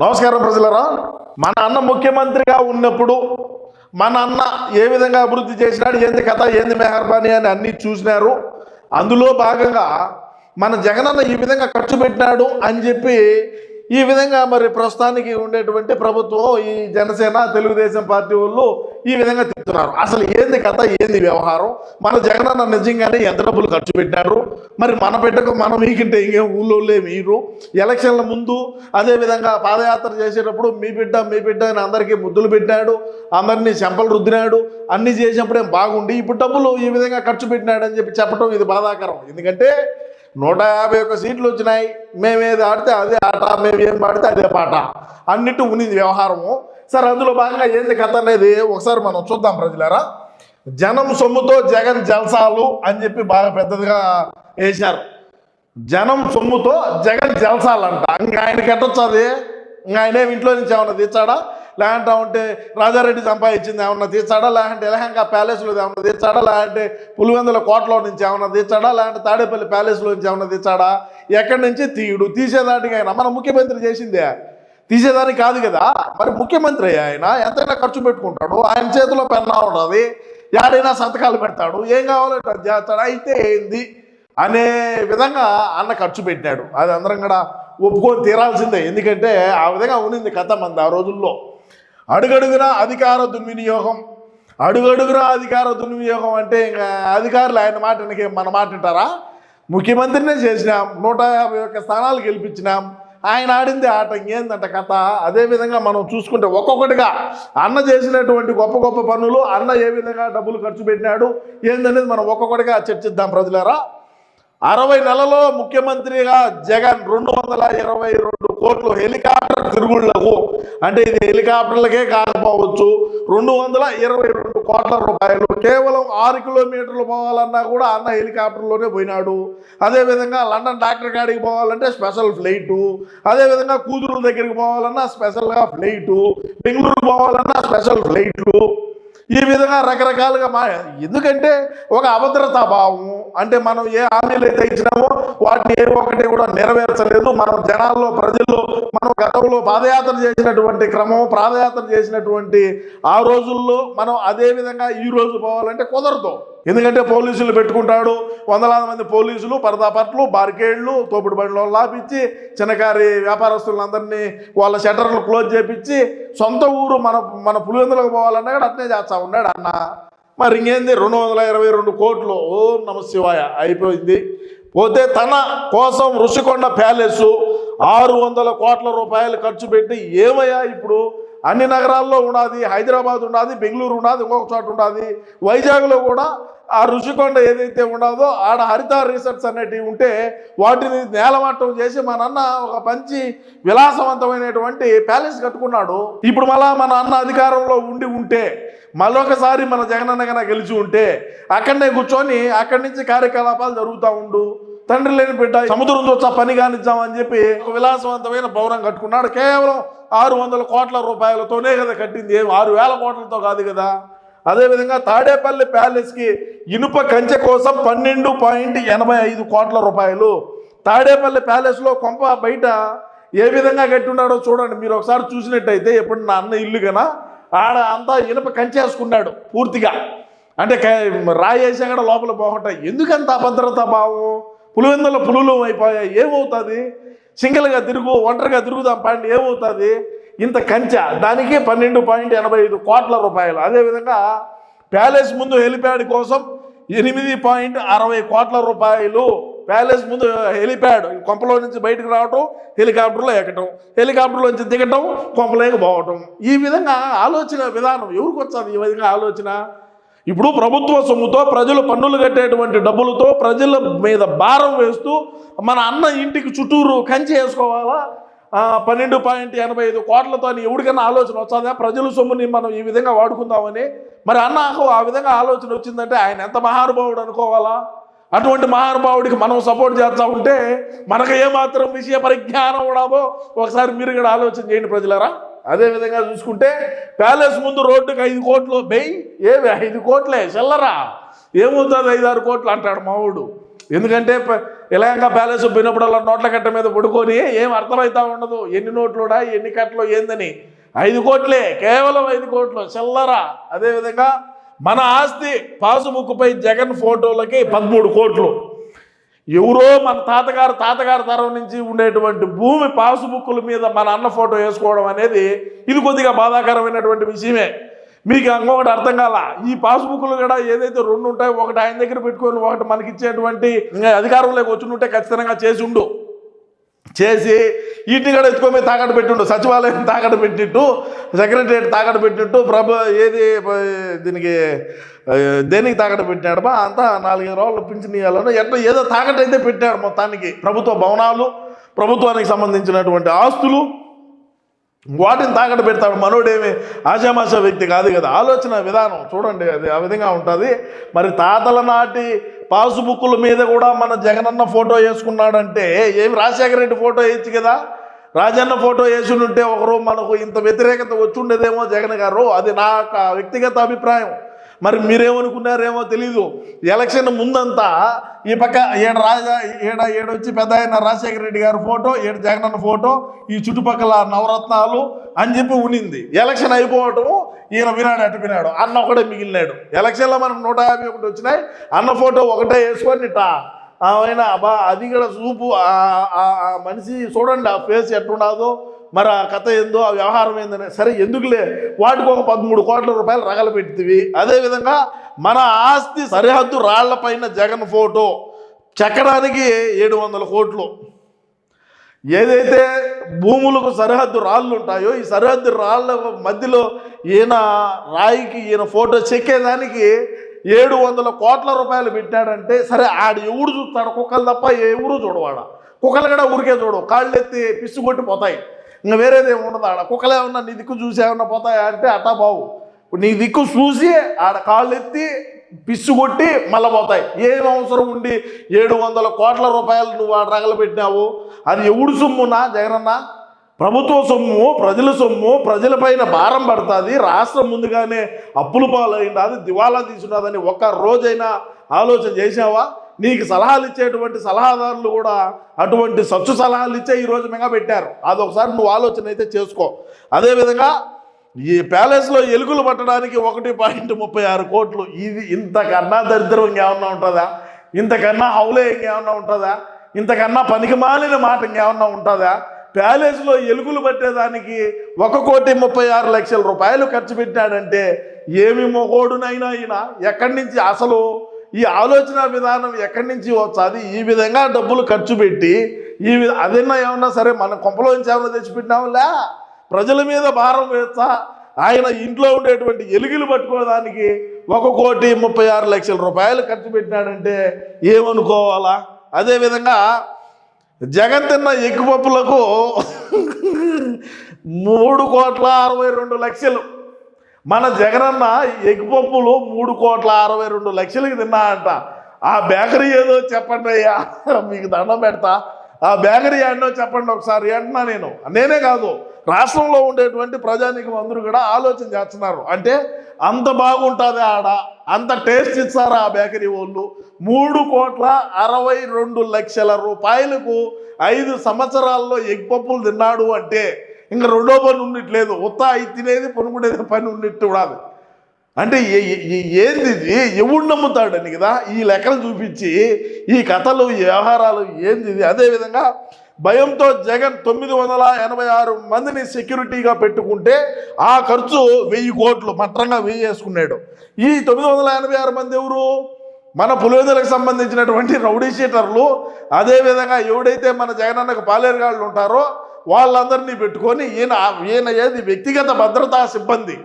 నమస్కారం ప్రజలరా. మన అన్న ముఖ్యమంత్రిగా ఉన్నప్పుడు మన అన్న ఏ విధంగా అభివృద్ధి చేసినాడు ఏంది కథ ఏంది మెహర్బానీ అని అన్ని చూసినారు. అందులో భాగంగా మన జగనన్న ఈ విధంగా ఖర్చు పెట్టినాడు అని చెప్పి ఈ విధంగా మరి ప్రస్తుతానికి ఉండేటువంటి ప్రభుత్వం ఈ జనసేన తెలుగుదేశం పార్టీ వాళ్ళు ఈ విధంగా తిప్పుతున్నారు అసలు ఏంది కథ? ఏంది వ్యవహారం? మన జగనన్న నిజంగానే ఎంత డబ్బులు ఖర్చు పెట్టారు మరి మన బిడ్డకు మనం మీకంటే ఇంకేం ఊళ్ళో మీరు ఎలక్షన్ల ముందు అదే విధంగా పాదయాత్ర చేసేటప్పుడు మీ బిడ్డ మీ బిడ్డ అని అందరికీ ముద్దులు పెట్టాడు అందరినీ చెంపలు రుద్దినాడు అన్ని చేసినప్పుడేం బాగుండి ఇప్పుడు డబ్బులు ఈ విధంగా ఖర్చు పెట్టినాడు అని చెప్పి చెప్పడం ఇది బాధాకరం. ఎందుకంటే నూట యాభై ఒక్క సీట్లు వచ్చినాయి. మేమేది ఆడితే అదే ఆట మేము ఏం పాడితే అదే పాట. అన్నిటి ఉన్నింది వ్యవహారము. సరే అందులో భాగంగా ఏంది కథ అనేది ఒకసారి మనం చూద్దాం ప్రజలారా. జనం సొమ్ముతో జగన్ జల్సాలు అని చెప్పి బాగా పెద్దదిగా వేశారు. జనం సొమ్ముతో జగన్ జల్సాలంట. ఇంకా ఆయనకి ఎట్టొచ్చు అది ఇంకా ఆయనేమి ఇంట్లో నుంచి ఏమన్నా తెచ్చాడా లేదంటే ఉంటే రాజారెడ్డి సంపాదించింది ఏమన్నా తీర్చాడా? లేదంటే ఎలహంగా ప్యాలెస్లో ఏమన్నా తీర్చాడా? లేదంటే పులివెందుల కోటలో నుంచి ఏమన్నా తీర్చాడా? లేదంటే తాడేపల్లి ప్యాలెస్లో నుంచి ఏమన్నా తీర్చాడా? ఎక్కడి నుంచి? తీయుడు తీసేదానికి ఆయన. మన ముఖ్యమంత్రి చేసిందే. తీసేదానికి కాదు కదా. మరి ముఖ్యమంత్రి ఆయన ఎంతైనా ఖర్చు పెట్టుకుంటాడు. ఆయన చేతిలో పెన్నా ఉండదు యాడైనా సంతకాలు పెడతాడు. ఏం కావాలంటే అది చేస్తాడు. అయితే ఏంది? అనే విధంగా అన్న ఖర్చు పెట్టాడు. అది అందరం కూడా ఒప్పుకొని తీరాల్సిందే. ఎందుకంటే ఆ విధంగా ఉన్నింది కథ మంది ఆ రోజుల్లో. అడుగడుగున అధికార దుర్వినియోగం. అడుగడుగున అధికార దుర్వినియోగం అంటే ఇంకా అధికారులు ఆయన మాట మన మాట అంటారా? ముఖ్యమంత్రినే చేసినాం నూట యాభై ఒక్క స్థానాలు గెలిపించినాం. ఆయన ఆడింది ఆట ఇంకేందంట కథ? అదేవిధంగా మనం చూసుకుంటే ఒక్కొక్కటిగా అన్న చేసినటువంటి గొప్ప గొప్ప పనులు అన్న ఏ విధంగా డబ్బులు ఖర్చు పెట్టినాడు ఏందనేది మనం ఒక్కొక్కటిగా చర్చిద్దాం ప్రజలారా. అరవై నెలలో ముఖ్యమంత్రిగా జగన్ రెండు వందల ఇరవై రెండు కోట్లు హెలికాప్టర్ తిరుగుళ్ళకు అంటే ఇది హెలికాప్టర్లకే కాకపోవచ్చు. రెండు వందల ఇరవై రెండు కోట్ల రూపాయలు. కేవలం ఆరు కిలోమీటర్లు పోవాలన్నా కూడా అన్న హెలికాప్టర్లోనే పోయినాడు. అదేవిధంగా లండన్ డాక్టర్ కాడికి పోవాలంటే స్పెషల్ ఫ్లైటు. అదేవిధంగా కూతురు దగ్గరికి పోవాలన్నా స్పెషల్గా ఫ్లైటు. బెంగళూరు పోవాలన్నా స్పెషల్ ఫ్లైట్లు. ఈ విధంగా రకరకాలుగా మా ఎందుకంటే ఒక అభద్రతా భావము. అంటే మనం ఏ హామీలు అయితే ఇచ్చినామో వాటిని ఏ ఒక్కటి కూడా నెరవేర్చలేదు. మనం జనాల్లో ప్రజల్లో మనం గతంలో పాదయాత్ర చేసినటువంటి క్రమం పాదయాత్ర చేసినటువంటి ఆ రోజుల్లో మనం అదే విధంగా ఈ రోజు పోవాలంటే కుదరదు. ఎందుకంటే పోలీసులు పెట్టుకుంటాడు. వందలాది మంది పోలీసులు పరదాపట్లు బార్కేడ్లు తోపుడు బండ్లు లాపించి చిన్నకారి వ్యాపారస్తులందరినీ వాళ్ళ షట్టర్లు క్లోజ్ చేపించి సొంత ఊరు మన మన పులివెందులకు పోవాలన్నా కూడా అట్నే చేస్తా ఉన్నాడు అన్న. మరి ఇంకేంది? రెండు వందల ఇరవై రెండు కోట్లు. ఓ నమ శివాయ. అయిపోయింది. పోతే తన కోసం ఋషికొండ ప్యాలెస్ ఆరు వందల కోట్ల రూపాయలు ఖర్చు పెట్టి ఏమయ్యా ఇప్పుడు? అన్ని నగరాల్లో ఉన్నది హైదరాబాద్ ఉన్నది బెంగళూరు ఉన్నది ఇంకొక చోట ఉన్నది వైజాగ్లో కూడా ఆ రుచికొండ ఏదైతే ఉండదో ఆడ హరిత రీసెర్చ్ అనేటివి ఉంటే వాటిని నేలమట్టం చేసి మా నాన్న ఒక మంచి విలాసవంతమైనటువంటి ప్యాలెస్ కట్టుకున్నాడు. ఇప్పుడు మళ్ళా మన అన్న అధికారంలో ఉండి ఉంటే మళ్ళొకసారి మన జగనన్న కన్నా గెలిచి ఉంటే అక్కడనే కూర్చొని అక్కడి నుంచి కార్యకలాపాలు జరుగుతూ ఉండు. తండ్రి లేని బిడ్డ సముద్రం చూసా పని కానిద్దామని చెప్పి ఒక విలాసవంతమైన భవనం కట్టుకున్నాడు. కేవలం ఆరు వందల కోట్ల రూపాయలతోనే కదా కట్టింది. ఆరు వేల కోట్లతో కాదు కదా. అదేవిధంగా తాడేపల్లి ప్యాలెస్కి ఇనుప కంచె కోసం పన్నెండు పాయింట్ ఎనభై ఐదు కోట్ల రూపాయలు. తాడేపల్లి ప్యాలెస్లో కొంప బయట ఏ విధంగా కట్టున్నాడో చూడండి. మీరు ఒకసారి చూసినట్టయితే ఎప్పుడు నా అన్న ఇల్లు కన ఆడ అంతా ఇనుప కంచేసుకున్నాడు పూర్తిగా. అంటే రాయి వేసా కూడా లోపల బాగుంటాయి ఎందుకంత అభద్రత భావం పులివెందుల పులులు అయిపోయాయి. ఏమవుతుంది? సింగిల్గా తిరుగు ఒంటరిగా తిరుగుదాం పండి ఏమవుతుంది? ఇంత కంచె. దానికి పన్నెండు పాయింట్ ఎనభై ఐదు కోట్ల రూపాయలు. అదేవిధంగా ప్యాలెస్ ముందు హెలిప్యాడ్ కోసం ఎనిమిది పాయింట్ అరవై కోట్ల రూపాయలు ప్యాలెస్ ముందు హెలిప్యాడ్ కొంపలో నుంచి బయటకు రావటం హెలికాప్టర్లో ఎక్కటం హెలికాప్టర్లో నుంచి దిగటం కొంపలోకి పోవటం. ఈ విధంగా ఆలోచన విధానం ఎవరికి వచ్చాది? ఈ విధంగా ఆలోచన? ఇప్పుడు ప్రభుత్వ సొమ్ముతో ప్రజలు పన్నులు కట్టేటువంటి డబ్బులతో ప్రజల మీద భారం వేస్తూ మన అన్న ఇంటికి చుట్టూరు కంచి వేసుకోవాలా? పన్నెండు పాయింట్ ఎనభై ఐదు కోట్లతో ఎవరికైనా ఆలోచన వచ్చాదా ప్రజల సొమ్ముని మనం ఈ విధంగా వాడుకుందామని. మరి అన్నాకు ఆ విధంగా ఆలోచన వచ్చిందంటే ఆయన ఎంత మహానుభావుడు అనుకోవాలా? అటువంటి మహానుభావుడికి మనం సపోర్ట్ చేస్తూ ఉంటే మనకు ఏమాత్రం విషయ పరిజ్ఞానం ఉండదో ఒకసారి మీరు కూడా ఆలోచన చేయండి ప్రజలరా. అదే విధంగా చూసుకుంటే ప్యాలెస్ ముందు రోడ్డుకి ఐదు కోట్లు బెయ్ ఏవి? ఐదు కోట్లే చెల్లరా. ఏమవుతుంది ఐదు ఆరు కోట్లు అంటాడు మావుడు. ఎందుకంటే ప- ఇలాంగా ప్యాలెస్ పోయినప్పుడల్లా నోట్ల కట్ట మీద పడుకొని ఏం అర్థమవుతా ఉండదు. ఎన్ని నోట్లుడా ఎన్ని కట్టలు ఏందని. ఐదు కోట్లే కేవలం ఐదు కోట్లు చిల్లరా. అదేవిధంగా మన ఆస్తి పాసుబుక్పై జగన్ ఫోటోలకి పదమూడు కోట్లు. ఎవరో మన తాతగారు తాతగారు తరం నుంచి ఉండేటువంటి భూమి పాసుబుక్కుల మీద మన అన్న ఫోటో వేసుకోవడం అనేది ఇది కొద్దిగా బాధాకరమైనటువంటి విషయమే. మీకు ఇంకొకటి అర్థం కాల. ఈ పాస్బుక్లు కూడా ఏదైతే రెండు ఉంటాయో ఒకటి ఆయన దగ్గర పెట్టుకొని ఒకటి మనకి ఇచ్చేటువంటి ఇంకా అధికారంలోకి వచ్చి ఉంటే ఖచ్చితంగా చేసి ఉండు. చేసి వీటిని కూడా ఎత్తుకొని తాకట్టు పెట్టిండు. సచివాలయం తాకట్టు పెట్టిట్టు సెక్రటరియట్ తాకట్టు పెట్టిట్టు ప్రభు ఏది దీనికి దేనికి తాకట్టు పెట్టినాడు బా? అంతా నాలుగైదు రోజులు పింఛన్ ఇవ్వాలని ఎట్లా ఏదో తాకట్టు అయితే పెట్టాడు మొత్తానికి. ప్రభుత్వ భవనాలు ప్రభుత్వానికి సంబంధించినటువంటి ఆస్తులు వాటిని తాకట్టు పెడతాడు. మనోడేమి ఆశామాష వ్యక్తి కాదు కదా. ఆలోచన విధానం చూడండి అది ఆ విధంగా ఉంటుంది. మరి తాతల నాటి పాసుబుక్కుల మీద కూడా మన జగనన్న ఫోటో వేసుకున్నాడంటే ఏమి? రాజశేఖర రెడ్డి ఫోటో వేయచ్చు కదా. రాజన్న ఫోటో వేసి ఉంటే ఒకరు మనకు ఇంత వ్యతిరేకత వచ్చి ఉండేదేమో జగన్ గారు. అది నా వ్యక్తిగత అభిప్రాయం. మరి మీరేమనుకున్నారేమో తెలీదు. ఎలక్షన్ ముందంతా ఈ పక్క ఏడు రాజా ఏడ ఏడొచ్చి పెద్ద ఆయన రాజశేఖర రెడ్డి గారి ఫోటో ఏడు జగనన్న ఫోటో ఈ చుట్టుపక్కల నవరత్నాలు అని చెప్పి ఉనింది. ఎలక్షన్ అయిపోవటం ఈయన వినాడు అటు వినాడు. అన్న ఒకటే మిగిలినాడు. ఎలక్షన్లో మనకు నూట యాభై ఒకటి వచ్చినాయి. అన్న ఫోటో ఒకటే వేసుకొని ఇట్టా ఆయన అబ్బా అది కూడా చూపు. ఆ- మనిషి చూడండి ఆ ఫేస్ ఎట్టున్నాదో మరి ఆ కథ ఏందో ఆ వ్యవహారం ఏందని సరే ఎందుకులే? వాటికి ఒక పదమూడు కోట్ల రూపాయలు రగల పెట్టివి అదేవిధంగా మన ఆస్తి సరిహద్దు రాళ్ళపైన జగన్ ఫోటో చెక్కడానికి ఏడు వందల కోట్లు. ఏదైతే భూములకు సరిహద్దు రాళ్ళు ఉంటాయో ఈ సరిహద్దు రాళ్ళ మధ్యలో ఈయన రాయికి ఈయన ఫోటో చెక్కేదానికి ఏడు వందల కోట్ల రూపాయలు పెట్టాడంటే సరే ఆడు ఎవడు చూస్తాడు కుక్కలు తప్ప ఎవరు చూడవాడ? కుక్కలు కూడా ఊరికే చూడవు. కాళ్ళు ఎత్తి పిస్సు కొట్టిపోతాయి ఇంకా వేరేది ఉండదు ఆడ. కుక్కలే ఉన్నా నీ దిక్కు చూసి ఏమన్నా పోతాయా అంటే అట్టా బావు. నీ దిక్కు చూసి ఆడ కాళ్ళు ఎత్తి పిస్సు కొట్టి మళ్ళీ పోతాయి. ఏం అవసరం ఉండి ఏడు వందల కోట్ల రూపాయలు నువ్వు ఆడ రగలబెట్టినావు? అది ఎవడు సొమ్మునా? జగనన్న? ప్రభుత్వ సొమ్ము ప్రజల సొమ్ము ప్రజలపైన భారం పడుతుంది. రాష్ట్రం ముందుగానే అప్పులు పాలైంది. అది దివాలా తీసుకున్నదని ఒక్క రోజైనా ఆలోచన చేసావా నీకు సలహాలు ఇచ్చేటువంటి సలహాదారులు కూడా అటువంటి సచ్చు సలహాలు ఇచ్చే ఈరోజు మెగా పెట్టారు. అది ఒకసారి నువ్వు ఆలోచన అయితే చేసుకో. అదేవిధంగా ఈ ప్యాలెస్లో ఎలుగులు పట్టడానికి ఒకటి పాయింట్ ముప్పై ఆరు కోట్లు. ఇది ఇంతకన్నా దరిద్రం ఇంకేమన్నా ఉంటుందా? ఇంతకన్నా హౌలే ఇంకేమన్నా ఉంటుందా? ఇంతకన్నా పనికి మాలిన మాట ఇంకేమన్నా ఉంటుందా? ప్యాలెస్లో ఎలుగులు పట్టేదానికి ఒక కోటి ముప్పై ఆరు లక్షల రూపాయలు ఖర్చు పెట్టాడంటే ఏమి మొగోడునైనా ఈయన? ఎక్కడి నుంచి? అసలు ఈ ఆలోచన విధానం ఎక్కడి నుంచి వచ్చాది ఈ విధంగా డబ్బులు ఖర్చు పెట్టి ఈ వి- అదన్నా ఏమన్నా సరే మన కొంపలో నుంచి ఏమన్నా తెచ్చిపెట్టినాములే ప్రజల మీద భారం వేస్తా? ఆయన ఇంట్లో ఉండేటువంటి ఎలుగులు పట్టుకోవడానికి ఒక కోటి ముప్పై ఆరు లక్షల రూపాయలు ఖర్చు పెట్టినాడంటే ఏమనుకోవాలా? అదేవిధంగా జగన్ తిన్న ఎగ్గుపప్పులకు మూడు కోట్ల అరవై రెండు లక్షలు మన జగనన్న ఎగ్గుపప్పులు మూడు కోట్ల అరవై రెండు లక్షలకి తిన్నా అంట. ఆ బేకరీ ఏదో చెప్పండి అయ్యా. మీకు దండం పెడతా. ఆ బేకరీ ఏంటో చెప్పండి ఒకసారి. అంటున్నా నేను. నేనే కాదు. రాష్ట్రంలో ఉండేటువంటి ప్రజానికం అందరూ కూడా ఆలోచన చేస్తున్నారు. అంటే అంత బాగుంటుంది ఆడ. అంత టేస్ట్ ఇస్తారు ఆ బేకరీ వాళ్ళు? మూడు కోట్ల అరవై రెండు లక్షల రూపాయలకు ఐదు సంవత్సరాల్లో ఎగ్ పప్పులు తిన్నాడు అంటే ఇంకా రెండో పని ఉండట్లేదు ఉత్తా అయి తినేది పనుకునేది పని ఉన్నట్టు కూడా అంటే ఏంది ఇది? ఎవడు నమ్ముతాడని కదా ఈ లెక్కలు చూపించి ఈ కథలు ఈ వ్యవహారాలు ఏంది ఇది? అదేవిధంగా భయంతో జగన్ తొమ్మిది వందల ఎనభై ఆరు మందిని సెక్యూరిటీగా పెట్టుకుంటే ఆ ఖర్చు వెయ్యి కోట్లు మట్రంగా వెయ్యి వేసుకున్నాడు. ఈ తొమ్మిది వందల ఎనభై ఆరు మంది ఎవరు? మన పులివెందులకు సంబంధించినటువంటి రౌడీ షీటర్లు. అదేవిధంగా ఎవడైతే మన జగనన్నకు పాలేరుగాళ్ళు ఉంటారో వాళ్ళందరినీ పెట్టుకొని ఈయన ఈయన ఏది వ్యక్తిగత భద్రతా సిబ్బంది.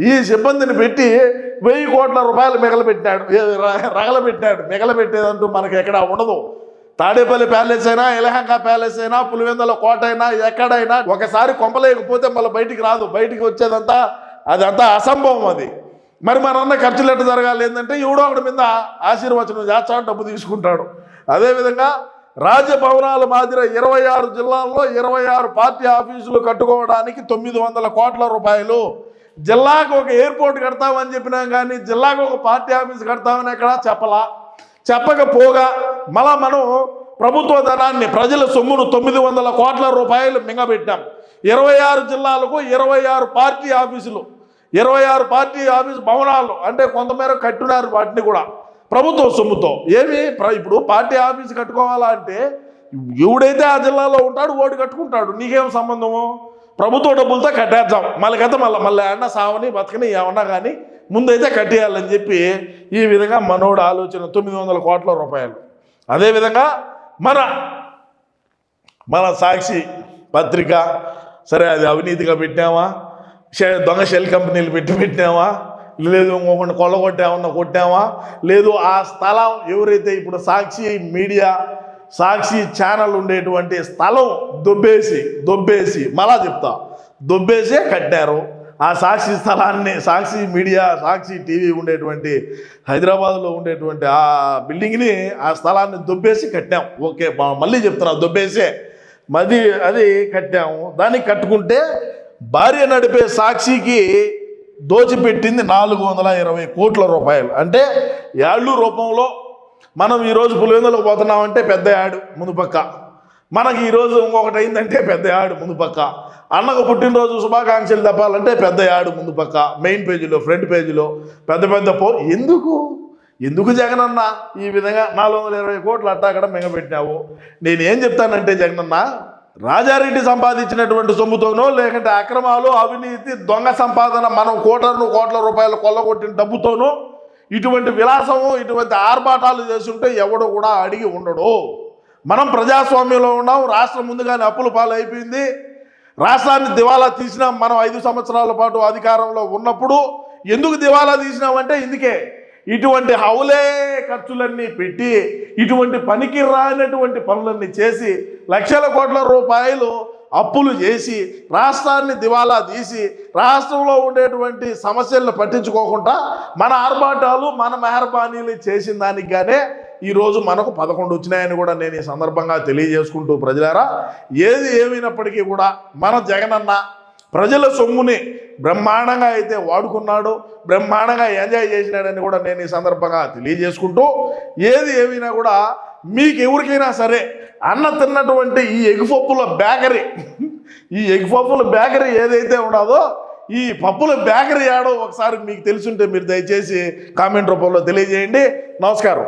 ఈ సిబ్బందిని పెట్టి వెయ్యి కోట్ల రూపాయలు మిగలబెట్టాడు ఏ- ర- రగలబెట్టాడు మిగలబెట్టేదంటూ మనకి ఎక్కడ ఉండదు. తాడేపల్లి ప్యాలెస్ అయినా ఎలహంక ప్యాలెస్ అయినా పులివెందల కోట అయినా ఎక్కడైనా ఒకసారి కొంపలేకపోతే మళ్ళీ బయటికి రాదు. బయటికి వచ్చేదంతా అదంతా అసంభవం అది. మరి మనన్న ఖర్చులు ఎట్ట జరగాలి ఏంటంటే ఎవడో ఒకటి మీద ఆశీర్వచనం చేస్తాడు డబ్బు తీసుకుంటాడు. అదేవిధంగా రాజభవనాల మాదిరి ఇరవై ఆరు జిల్లాల్లో ఇరవై ఆరు పార్టీ ఆఫీసులు కట్టుకోవడానికి తొమ్మిది వందల కోట్ల రూపాయలు. జిల్లాకు ఒక ఎయిర్పోర్ట్ కడతామని చెప్పినాం కానీ జిల్లాకు ఒక పార్టీ ఆఫీస్ కడతామని ఎక్కడ చెప్పలా. చెప్పకపోగా మళ్ళా మనం ప్రభుత్వ ధనాన్ని ప్రజల సొమ్మును తొమ్మిది వందల కోట్ల రూపాయలు మింగబెట్టాం. ఇరవై ఆరు జిల్లాలకు ఇరవై ఆరు పార్టీ ఆఫీసులు ఇరవై ఆరు పార్టీ ఆఫీస్ భవనాలు అంటే కొంతమేర కట్టున్నారు వాటిని కూడా. ప్రభుత్వ సొమ్ముతో. ఏమి? ఇప్పుడు పార్టీ ఆఫీస్ కట్టుకోవాలా అంటే ఎవడైతే ఆ జిల్లాలో ఉంటాడు ఓటు కట్టుకుంటాడు. నీకేం సంబంధము? ప్రభుత్వ డబ్బులతో కట్టేద్దాం. మళ్ళీ కదా మళ్ళీ మళ్ళీ అన్న సావని బతకని ఏమన్నా కానీ ముందైతే కట్టేయాలని చెప్పి ఈ విధంగా మనోడు ఆలోచన తొమ్మిది వందల కోట్ల రూపాయలు. అదేవిధంగా మన మన సాక్షి పత్రిక సరే అది అవినీతిగా పెట్టినామా? దొంగ షెల్ కంపెనీలు పెట్టి పెట్టినామా? లేదు ఇంకొకటి కొల్లగొట్టామన్నా కొట్టామా? లేదు ఆ స్థలం ఎవరైతే ఇప్పుడు సాక్షి మీడియా సాక్షి ఛానల్ ఉండేటువంటి స్థలం దొబ్బేసి దొబ్బేసి మళ్ళా చెప్తా దొబ్బేసే కట్టారు. ఆ సాక్షి స్థలాన్ని సాక్షి మీడియా సాక్షి టీవీ ఉండేటువంటి హైదరాబాద్లో ఉండేటువంటి ఆ బిల్డింగ్ని ఆ స్థలాన్ని దొబ్బేసి కట్టాం. ఓకే మళ్ళీ చెప్తున్నా దొబ్బేసే. మది అది కట్టాము. దాన్ని కట్టుకుంటే భార్య నడిపే సాక్షికి దోచిపెట్టింది నాలుగు వందల ఇరవై కోట్ల రూపాయలు. అంటే యాళ్ళు రూపంలో మనం ఈరోజు పులివెందులకు పోతున్నామంటే పెద్ద యాడు ముందు పక్క. మనకి ఈరోజు ఇంకొకటి అయిందంటే పెద్ద యాడు ముందు పక్క. అన్నకు పుట్టినరోజు శుభాకాంక్షలు తప్పాలంటే పెద్ద యాడు ముందు పక్క. మెయిన్ పేజీలో ఫ్రంట్ పేజీలో పెద్ద పెద్ద పో ఎందుకు? ఎందుకు జగనన్న ఈ విధంగా నాలుగు వందల ఇరవై కోట్లు అట్టా అక్కడ మింగబెట్టినావు? నేను ఏం చెప్తానంటే జగనన్న రాజారెడ్డి సంపాదించినటువంటి సొమ్ముతోనో లేకుంటే అక్రమాలు అవినీతి దొంగ సంపాదన మనం కోట్లను కోట్ల రూపాయలు కొల్లగొట్టిన డబ్బుతోనూ ఇటువంటి విలాసము ఇటువంటి ఆర్భాటాలు చేస్తుంటే ఎవడు కూడా అడిగి ఉండడు. మనం ప్రజాస్వామ్యంలో ఉన్నాం రాష్ట్రం ముందుగానే అప్పుల పాలు అయిపోయింది రాష్ట్రాన్ని దివాలా తీసినాం మనం ఐదు సంవత్సరాల పాటు అధికారంలో ఉన్నప్పుడు. ఎందుకు దివాలా తీసినామంటే ఇందుకే. ఇటువంటి హౌలే ఖర్చులన్నీ పెట్టి ఇటువంటి పనికి రానటువంటి పనులన్నీ చేసి లక్షల కోట్ల రూపాయలు అప్పులు చేసి రాష్ట్రాన్ని దివాలా తీసి రాష్ట్రంలో ఉండేటువంటి సమస్యలను పట్టించుకోకుండా మన ఆర్భాటాలు మన మెహర్బానీలు చేసిన దానికి ఈరోజు మనకు పదకొండు వచ్చినాయని కూడా నేను ఈ సందర్భంగా తెలియజేసుకుంటూ ప్రజలారా ఏది ఏమైనప్పటికీ కూడా మన జగనన్న ప్రజల సొమ్ముని బ్రహ్మాండంగా అయితే వాడుకున్నాడు బ్రహ్మాండంగా ఎంజాయ్ చేసినాడని కూడా నేను ఈ సందర్భంగా తెలియజేసుకుంటూ ఏది ఏమైనా కూడా మీకు ఎవరికైనా సరే అన్న తిన్నటువంటి ఈ ఎగ్ పప్పుల బేకరీ ఈ ఎగ్ పప్పుల బేకరీ ఏదైతే ఉన్నదో ఈ పప్పుల బేకరీ ఆడో ఒకసారి మీకు తెలుసుంటే మీరు దయచేసి కామెంట్ రూపంలో తెలియజేయండి. నమస్కారం.